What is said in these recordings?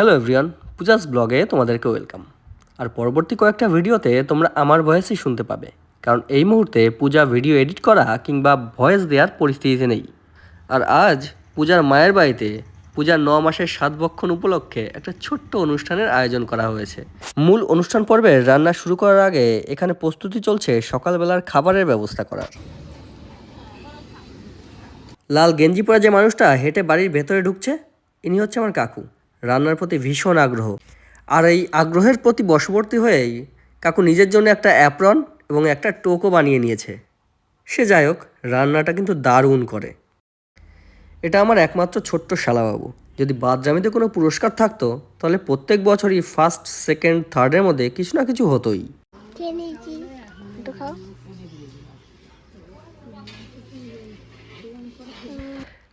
Hello everyone Puja's ব্লগে তোমাদেরকে welcome আর পরবর্তী কয়েকটা ভিডিওতে তোমরা আমার ভয়েসই শুনতে পাবে। কারণ এই মুহূর্তে পূজা ভিডিও এডিট করা কিংবা ভয়েস দেওয়ার পরিস্থিতিতে নেই। আর আজ পূজার মায়ের বাড়িতে পূজার ন মাসের সাত বক্ষণ উপলক্ষে একটা ছোট্ট অনুষ্ঠানের আয়োজন করা হয়েছে। মূল অনুষ্ঠান পর্বের রান্না শুরু করার আগে এখানে প্রস্তুতি চলছে সকালবেলার খাবারের ব্যবস্থা করার। লাল গেঞ্জি পরা যে মানুষটা হেঁটে বাড়ির ভেতরে ঢুকছে, ইনি হচ্ছে আমার কাকু। রান্নার প্রতি ভীষণ আগ্রহ। আর এই আগ্রহের প্রতি বশবর্তী হয়েই কাকু নিজের জন্য একটা অ্যাপ্রন এবং একটা টোকও বানিয়ে নিয়েছে। সে যাই হোক রান্নাটা কিন্তু দারুণ করে। এটা আমার একমাত্র ছোট্ট শালাবাবু। যদি বাদরামিতে কোনো পুরস্কার থাকতো তাহলে প্রত্যেক বছরই ফার্স্ট সেকেন্ড থার্ডের মধ্যে কিছু না কিছু হতোই।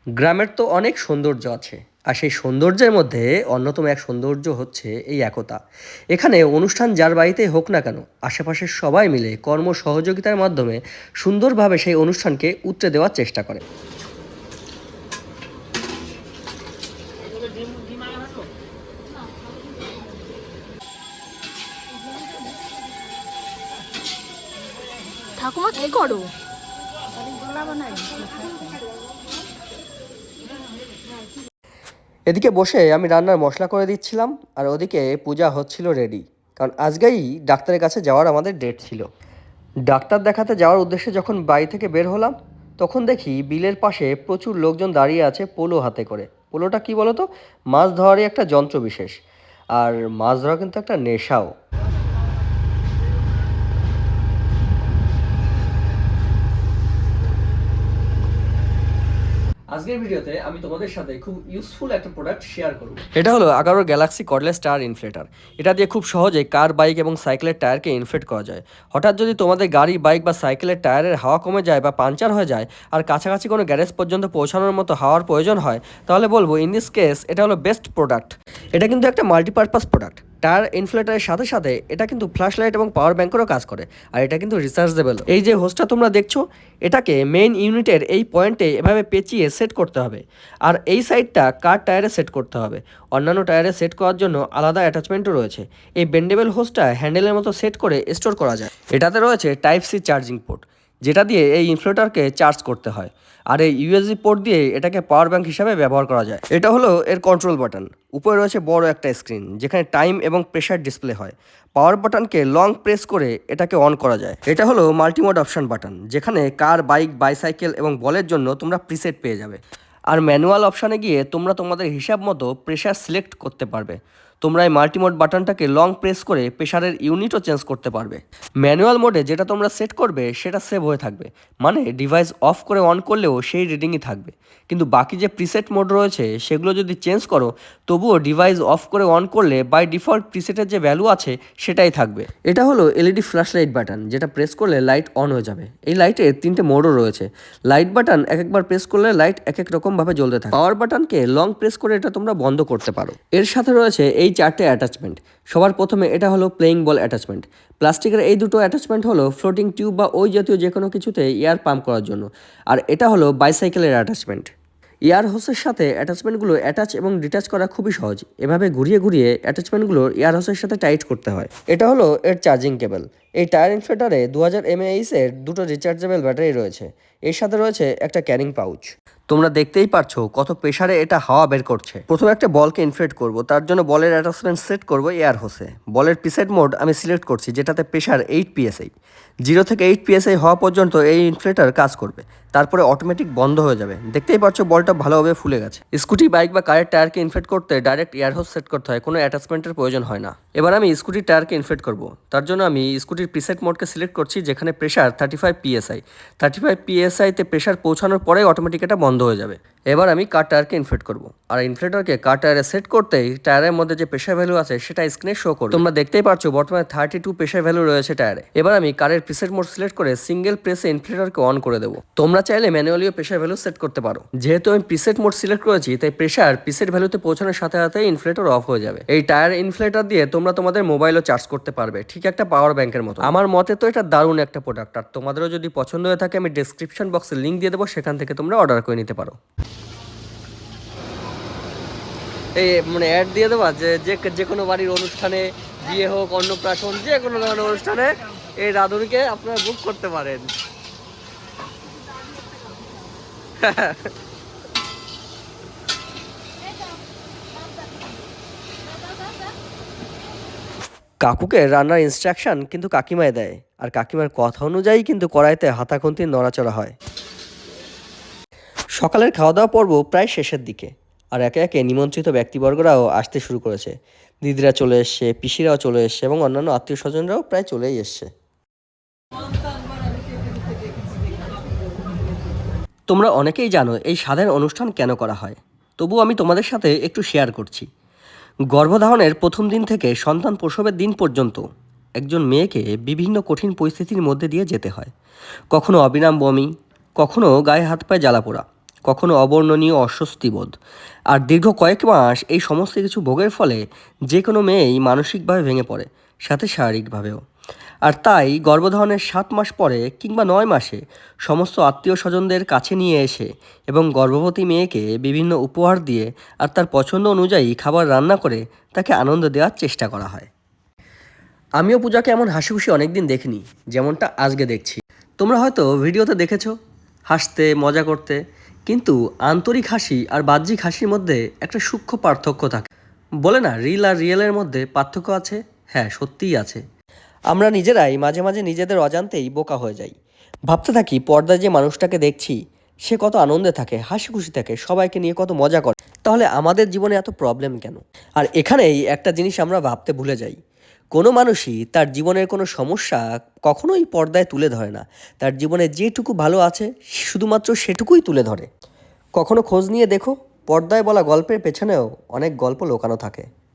গ্রামের তো অনেক সৌন্দর্য আছে। আর সেই সৌন্দর্যের মধ্যে অন্যতম এক সৌন্দর্য হচ্ছে এই একতা। এখানে অনুষ্ঠান যার বাড়িতেই হোক না কেন, আশেপাশের সবাই মিলে কর্ম সহযোগিতার মাধ্যমে সুন্দরভাবে সেই অনুষ্ঠানকে উতরে দেওয়ার চেষ্টা করে। ঠাকুমা, কি করো? এদিকে বসে আমি রান্নার মশলা করে দিচ্ছিলাম, আর ওদিকে পূজা হচ্ছিল রেডি কারণ আজকেই ডাক্তারের কাছে যাওয়ার আমাদের ডেট ছিল। ডাক্তার দেখাতে যাওয়ার উদ্দেশ্যে যখন বাড়ি থেকে বের হলাম, তখন দেখি বিলের পাশে প্রচুর লোকজন দাঁড়িয়ে আছে পোলো হাতে করে। পোলোটা কি বলতো? মাছ ধরারই একটা যন্ত্র বিশেষ। আর মাছ ধরা কিন্তু একটা নেশাও। আজকের ভিডিওতে আমি তোমাদের সাথে খুব ইউজফুল একটা প্রোডাক্ট শেয়ার করব। এটা হলো Agaro galaxy cordless star inflator এটা দিয়ে খুব সহজে কার বাইক এবং সাইকেলের টায়ারকে ইনফ্লেট করা যায়। হঠাৎ যদি তোমাদের গাড়ি বাইক বা সাইকেলের টায়ারের হাওয়া কমে যায় বা পাঞ্চার হয়ে যায় আর কাছাকাছি কোনো গ্যারেজ পর্যন্ত পৌঁছানোর মতো হাওয়ার প্রয়োজন হয়, তাহলে বলব ইন দিস কেস এটা হলো বেস্ট প্রোডাক্ট এটা কিন্তু একটা মাল্টিপারপাস প্রোডাক্ট টায়ার ইনফ্লেটারের সাথে সাথে এটা কিন্তু ফ্ল্যাশ লাইট এবং পাওয়ার ব্যাঙ্কেরও কাজ করে, আর এটা কিন্তু রিচার্জেবল এই যে হোস্টটা তোমরা দেখছ, এটাকে মেইন ইউনিটের এই পয়েন্টে এভাবে পেঁচিয়ে সেট করতে হবে, আর এই সাইডটা কার টায়ারে সেট করতে হবে। অন্যান্য টায়ারে সেট করার জন্য আলাদা অ্যাটাচমেন্টও রয়েছে। এই বেন্ডেবল হোস্টটা হ্যান্ডেলের মতো সেট করে স্টোর করা যায়। এটাতে রয়েছে টাইপ সি চার্জিং পোর্ট যেটা দিয়ে এই ইনফ্লেটারকে চার্জ করতে হয়। আর এই ইউএসবি পোর্ট দিয়ে এটাকে পাওয়ার ব্যাংক হিসাবে ব্যবহার করা যায়। এটা হলো এর কন্ট্রোল বাটন উপরে রয়েছে বড় একটা স্ক্রিন যেখানে টাইম এবং প্রেশার ডিসপ্লে হয়। পাওয়ার বাটনকে লং প্রেস করে এটাকে অন করা যায়। এটা হলো মাল্টিমোড অপশন বাটন যেখানে কার বাইক বাইসাইকেল এবং বলের জন্য তোমরা প্রিসেট পেয়ে যাবে। আর ম্যানুয়াল অপশানে গিয়ে তোমরা তোমাদের হিসাব মতো প্রেশার সিলেক্ট করতে পারবে। তোমরা এই মাল্টিমোড বাটনটাকে লং প্রেস করে প্রেশারের ইউনিটও চেঞ্জ করতে পারবে। ম্যানুয়াল মোডে যেটা তোমরা সেট করবে, সেটা সেভ হয়ে থাকবে। মানে ডিভাইস অফ করে অন করলেও সেই রিডিংই থাকবে। কিন্তু বাকি যে প্রিসেট মোড রয়েছে, সেগুলো যদি চেঞ্জ করো, তবুও ডিভাইস অফ করে অন করলে বাই ডিফল্ট প্রিসেটের যে ভ্যালু আছে, সেটাই থাকবে। এটা হলো এলইডি ফ্ল্যাশ লাইট বাটন যেটা প্রেস করলে লাইট অন হয়ে যাবে। এই লাইটের তিনটে মোডও রয়েছে। লাইট বাটন এক একবার প্রেস করলে লাইট এক এক রকমভাবে জ্বলতে থাকে। পাওয়ার বাটনকে লং প্রেস করে এটা তোমরা বন্ধ করতে পারো। এর সাথে রয়েছে এই চারটে অ্যাটাচমেন্ট সবার প্রথমে এটা হলো প্লেইং বল অ্যাটাচমেন্ট প্লাস্টিকের এই দুটো অ্যাটাচমেন্ট হলো ফ্লোটিং টিউব বা ওই জাতীয় যে কোনো কিছুতে এয়ার পাম্প করার জন্য। আর এটা হলো বাইসাইকেলের অ্যাটাচমেন্ট এয়ার হোসের সাথে অ্যাটাচমেন্টগুলো অ্যাটাচ এবং ডিটাচ করা খুবই সহজ। এভাবে ঘুরিয়ে ঘুরিয়ে অ্যাটাচমেন্টগুলো এয়ার হোসের সাথে টাইট করতে হয়। এটা হলো এর চার্জিং কেবল এই টায়ার ইনফ্লেটারে দু হাজার এমএইচের দুটো রিচার্জেবল ব্যাটারি রয়েছে। এর সাথে রয়েছে একটা ক্যারিং পাউচ তোমরা দেখতেই পারছ কত প্রেশারে এটা হাওয়া বের করছে। প্রথমে একটা বলকে ইনফ্লেট করব, তার জন্য বলের অ্যাটাচমেন্ট সেট করব এয়ার হোসে বলের প্রিসেট মোড আমি সিলেক্ট করছি, যেটাতে প্রেশার এইট পিএসআই জিরো থেকে এইট পিএসআই হওয়া পর্যন্ত এই ইনফ্লেটার কাজ করবে। তারপরে অটোমেটিক বন্ধ হয়ে যাবে। দেখতেই পাচ্ছ বলটা ভালোভাবে ফুলে গেছে। স্কুটি বাইক বা কারের টায়ারকে ইনফ্লেট করতে ডাইরেক্ট এয়ার হোস সেট করতে হয়, কোনো অ্যাটাচমেন্টের প্রয়োজন হয় না। এবার আমি স্কুটির টায়ারকে ইনফ্লেট করব। তার জন্য আমি স্কুটির প্রিসেট মোডকে সিলেক্ট করছি, যেখানে pressure thirty five PSI thirty five পিএসআইতে pressure পৌঁছানোর পরেই অটোমেটিক এটা বন্ধ হয়ে যাবে। এবার আমি কার টায়ারকে ইনফ্লেট করব। আর ইনফ্লেটারকে কার টায়ারে সেট করতেই টায়ারের মধ্যে যে প্রেশার ভ্যালু আছে, সেটা স্ক্রিনে শো করবে। তোমরা দেখতেই পারছ বর্তমানে থার্টি টু প্রেশার ভ্যালু রয়েছে টায়ারে। এবার আমি কারের প্রিসেট মোড সিলেক্ট করে সিঙ্গেল প্রেসে ইনফ্লেটারকে অন করে দেবো। তোমরা চাইলে ম্যানুয়ালিও প্রেশার ভ্যালু সেট করতে পারো। যেহেতু আমি প্রিসেট মোড সিলেক্ট করেছি, তাই প্রেশার প্রিসেট ভ্যালুতে পৌঁছানোর সাথে সাথে ইনফ্লেটর অফ হয়ে যাবে। এই টায়ার ইনফ্লেটার দিয়ে তোমরা তোমাদের মোবাইলও চার্জ করতে পারবে। ঠিক একটা পাওয়ার ব্যাংকের মতো। আমার মতে তো এটা দারুণ একটা প্রোডাক্ট আর তোমাদেরও যদি পছন্দ হয়ে থাকে, আমি ডেসক্রিপশন বক্সে লিঙ্ক দিয়ে দেবো, সেখান থেকে তোমরা অর্ডার করে নিতে পারো। এই মানে অ্যাড দিয়ে দেবা? যে যে যে কোনো বাড়ির অনুষ্ঠানে, বিয়ে হোক, অন্নপ্রাশন, যে কোনো ধরনের অনুষ্ঠানে এই রাঁধুনিকে আপনারা বুক করতে পারেন। কাকুকে রান্নার ইনস্ট্রাকশন কিন্তু কাকিমায় দেয়। আর কাকিমার কথা অনুযায়ী কিন্তু কড়াইতে হাতাখন্তি নড়াচড়া হয়। সকালের খাওয়া দাওয়া পর্ব প্রায় শেষের দিকে। আর একে একে নিমন্ত্রিত ব্যক্তিবর্গরাও আসতে শুরু করেছে। দিদিরা চলে এসছে, পিসিরাও চলে এসছে এবং অন্যান্য আত্মীয় স্বজনরাও প্রায় চলেই এসছে। তোমরা অনেকেই জানো এই সাধারণ অনুষ্ঠান কেন করা হয়। তবু আমি তোমাদের সাথে একটু শেয়ার করছি। গর্ভধারণের প্রথম দিন থেকে সন্তান প্রসবের দিন পর্যন্ত একজন মেয়েকে বিভিন্ন কঠিন পরিস্থিতির মধ্যে দিয়ে যেতে হয়। কখনো অবিরাম বমি, কখনো গায়ে হাত পায়ে জ্বালা পোড়া, কখনো অবর্ণনীয় অস্বস্তিবোধ আর দীর্ঘ কয়েক মাস এই সমস্ত কিছু ভোগের ফলে যে কোনো মেয়েই মানসিকভাবে ভেঙে পড়ে, সাথে শারীরিকভাবেও। আর তাই গর্ভধারণের সাত মাস পরে কিংবা নয় মাসে সমস্ত আত্মীয় স্বজনদের কাছে নিয়ে এসে এবং গর্ভবতী মেয়েকে বিভিন্ন উপহার দিয়ে আর তার পছন্দ অনুযায়ী খাবার রান্না করে তাকে আনন্দ দেওয়ার চেষ্টা করা হয়। আমিও পূজাকে এমন হাসি খুশি অনেকদিন দেখিনি, যেমনটা আজকে দেখছি। তোমরা হয়তো ভিডিওতে দেখেছ, হাসতে, মজা করতে, কিন্তু আন্তরিক হাসি আর বাহ্যিক হাসির মধ্যে একটা সূক্ষ্ম পার্থক্য থাকে। বলে না, রিল আর রিয়েলের মধ্যে পার্থক্য আছে? হ্যাঁ সত্যিই আছে। আমরা নিজেরাই মাঝে মাঝে নিজেদের অজান্তেই বোকা হয়ে যাই। ভাবতে থাকি, পর্দায় যে মানুষটাকে দেখছি, সে কত আনন্দে থাকে হাসি খুশি থাকে, সবাইকে নিয়ে কত মজা করে। তাহলে আমাদের জীবনে এত প্রবলেম কেন? আর এখানেই একটা জিনিস আমরা ভাবতে ভুলে যাই। কোনো মানুষই তার জীবনের কোনো সমস্যা কখনোই পর্দায় তুলে ধরে না। তার জীবনে যেটুকু ভালো আছে, শুধুমাত্র সেটুকুই তুলে ধরে। কখনো খোঁজ নিয়ে দেখো, পর্দায় বলা গল্পের পেছনেও অনেক গল্প লোকানো থাকে।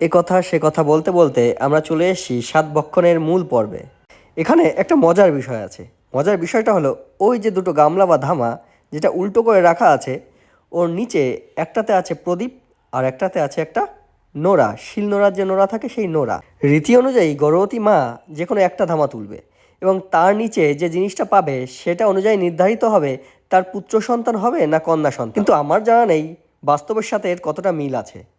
এ কথা, সে কথা বলতে বলতে আমরা চলে এসেছি সাত বক্ষণের মূল পর্বে। এখানে একটা মজার বিষয় আছে। মজার বিষয়টা হলো, ওই যে দুটো গামলা বা ধামা যেটা উল্টো করে রাখা আছে, ওর নিচে একটাতে আছে প্রদীপ আর একটাতে আছে একটা নোড়া। শিল নোড়ার যে নোড়া থাকে সেই নোড়া। রীতি অনুযায়ী গর্ভবতী মা যে কোনো একটা ধামা তুলবে এবং তার নিচে যে জিনিসটা পাবে সেটা অনুযায়ী নির্ধারিত হবে তার পুত্র সন্তান হবে না কন্যা সন্তান। কিন্তু আমার জানা নেই বাস্তবের সাথে এর কতটা মিল আছে।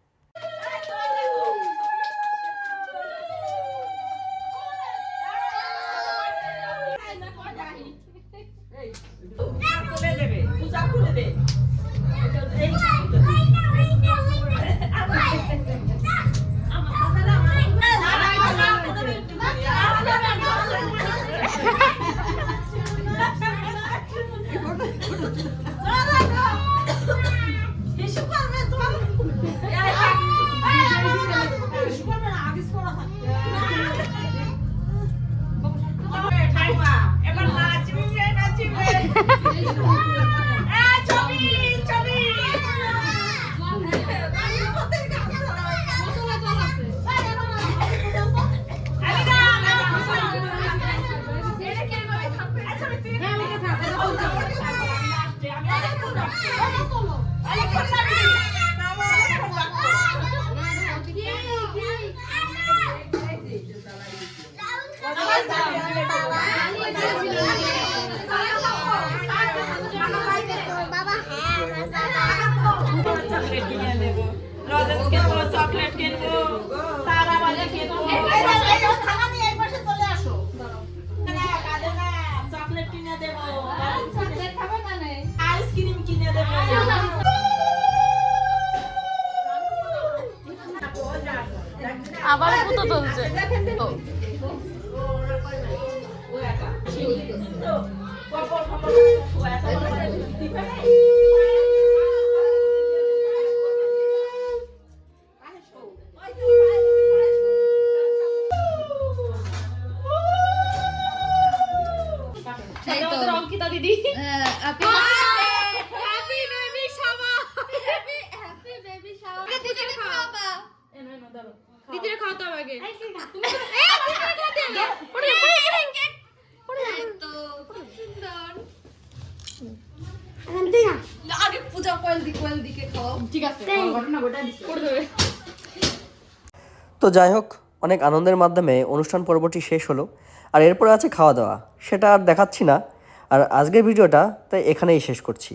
চকলেট কিনে দেবো লজেন্স কিনবো চকলেট কিনবো আবার পুতো তুলছে। অঙ্কিতা দিদি। দিদির খাওয়াতে হবে আগে আগে পূজা কয়েল দি কয়েল দিকে খাওয়াও ঠিক আছে ঘটনা ঘটা দিছে। করে দেবে। তো যাই হোক অনেক আনন্দের মাধ্যমে অনুষ্ঠান পর্বটি শেষ হলো আর এরপরে আছে খাওয়া দাওয়া। সেটা আর দেখাচ্ছি না আর আজকের ভিডিওটা তাই এখানেই শেষ করছি।